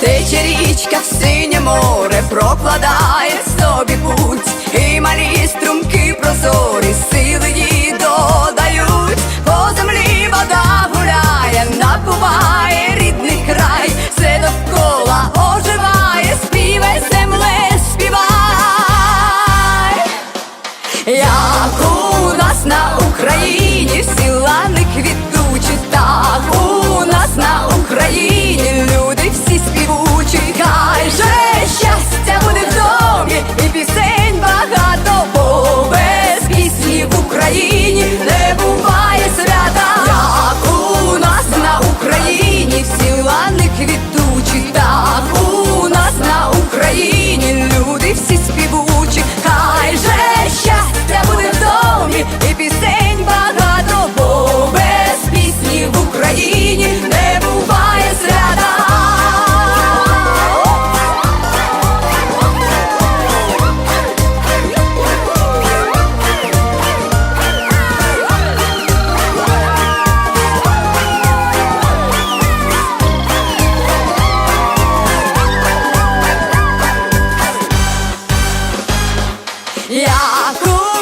Тече річка в синє море, прокладає собі путь, і малі струмки прозорі, сили їй додають, по землі вода гуляє, набуває рідний край, все довкола оживає, співай земле, співай, як у нас на Україні всі лани квіт. 大哥。